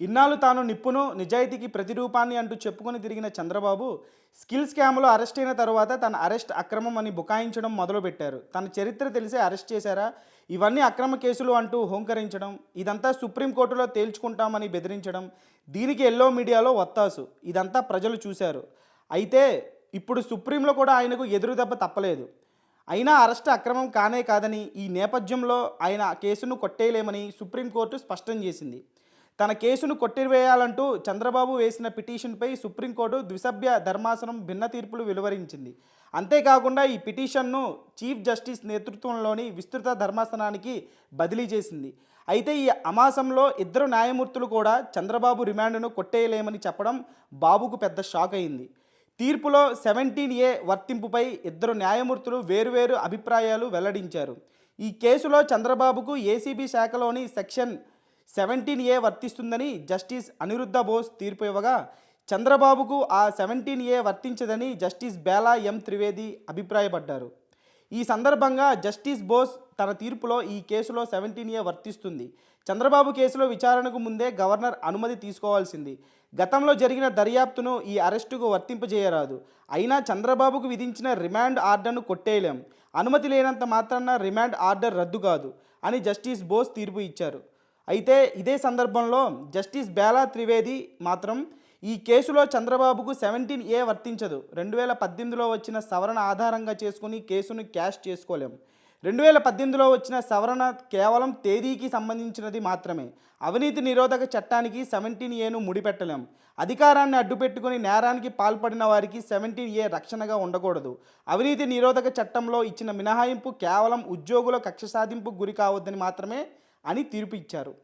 ఇన్నాళ్ళు తాను నిప్పును నిజాయితీకి ప్రతిరూపాన్ని అంటూ చెప్పుకొని తిరిగిన చంద్రబాబు స్కిల్ స్కామ్లో అరెస్ట్ అయిన తర్వాత తన అరెస్ట్ అక్రమం అని బుకాయించడం మొదలుపెట్టారు. తన చరిత్ర తెలిసే అరెస్ట్ చేశారా? ఇవన్నీ అక్రమ కేసులు అంటూ హోంకరించడం ఇదంతా సుప్రీంకోర్టులో తేల్చుకుంటామని బెదిరించడం దీనికి ఎల్లో మీడియాలో వత్తాసు. ఇదంతా ప్రజలు చూశారు. అయితే ఇప్పుడు సుప్రీంలో కూడా ఆయనకు ఎదురు దెబ్బ తప్పలేదు. అయినా అరెస్ట్ అక్రమం కానే కాదని ఈ నేపథ్యంలో ఆయన కేసును కొట్టేయలేమని సుప్రీంకోర్టు స్పష్టం చేసింది. తన కేసును కొట్టివేయాలంటూ చంద్రబాబు వేసిన పిటిషన్పై సుప్రీంకోర్టు ద్విసభ్య ధర్మాసనం భిన్న తీర్పులు వెలువరించింది. అంతేకాకుండా ఈ పిటిషన్ను చీఫ్ జస్టిస్ నేతృత్వంలోని విస్తృత ధర్మాసనానికి బదిలీ చేసింది. అయితే ఈ అమాసంలో ఇద్దరు న్యాయమూర్తులు కూడా చంద్రబాబు రిమాండ్ను కొట్టేయలేమని చెప్పడం బాబుకు పెద్ద షాక్ అయింది. తీర్పులో సెవెంటీన్ ఏ వర్తింపుపై ఇద్దరు న్యాయమూర్తులు వేరువేరు అభిప్రాయాలు వెల్లడించారు. ఈ కేసులో చంద్రబాబుకు ఏసీబీ శాఖలోని సెక్షన్ సెవెంటీన్ ఏ వర్తిస్తుందని జస్టిస్ అనిరుద్ధ బోస్ తీర్పు ఇవ్వగా చంద్రబాబుకు ఆ సెవెంటీన్ ఏ వర్తించదని జస్టిస్ బేలా ఎం త్రివేది అభిప్రాయపడ్డారు. ఈ సందర్భంగా జస్టిస్ బోస్ తన తీర్పులో ఈ కేసులో సెవెంటీన్ ఏ వర్తిస్తుంది. చంద్రబాబు కేసులో విచారణకు ముందే గవర్నర్ అనుమతి తీసుకోవాల్సింది. గతంలో జరిగిన దర్యాప్తును ఈ అరెస్టుకు వర్తింపజేయరాదు. అయినా చంద్రబాబుకు విధించిన రిమాండ్ ఆర్డర్ను కొట్టేయలేం. అనుమతి లేనంత మాత్రాన రిమాండ్ ఆర్డర్ రద్దు కాదు అని జస్టిస్ బోస్ తీర్పు ఇచ్చారు. అయితే ఇదే సందర్భంలో జస్టిస్ బేలా త్రివేది మాత్రం ఈ కేసులో చంద్రబాబుకు సెవెంటీన్ ఏ వర్తించదు. రెండు వేల పద్దెనిమిదిలో వచ్చిన సవరణ ఆధారంగా చేసుకుని కేసును క్యాష్ చేసుకోలేం. రెండు వేల పద్దెనిమిదిలో వచ్చిన సవరణ కేవలం తేదీకి సంబంధించినది మాత్రమే. అవినీతి నిరోధక చట్టానికి సెవెంటీన్ ఏను ముడిపెట్టలేం. అధికారాన్ని అడ్డుపెట్టుకుని నేరానికి పాల్పడిన వారికి సెవెంటీన్ ఏ రక్షణగా ఉండకూడదు. అవినీతి నిరోధక చట్టంలో ఇచ్చిన మినహాయింపు కేవలం ఉద్యోగుల కక్ష సాధింపు గురి కావద్దని మాత్రమే అని తీర్పు ఇచ్చారు.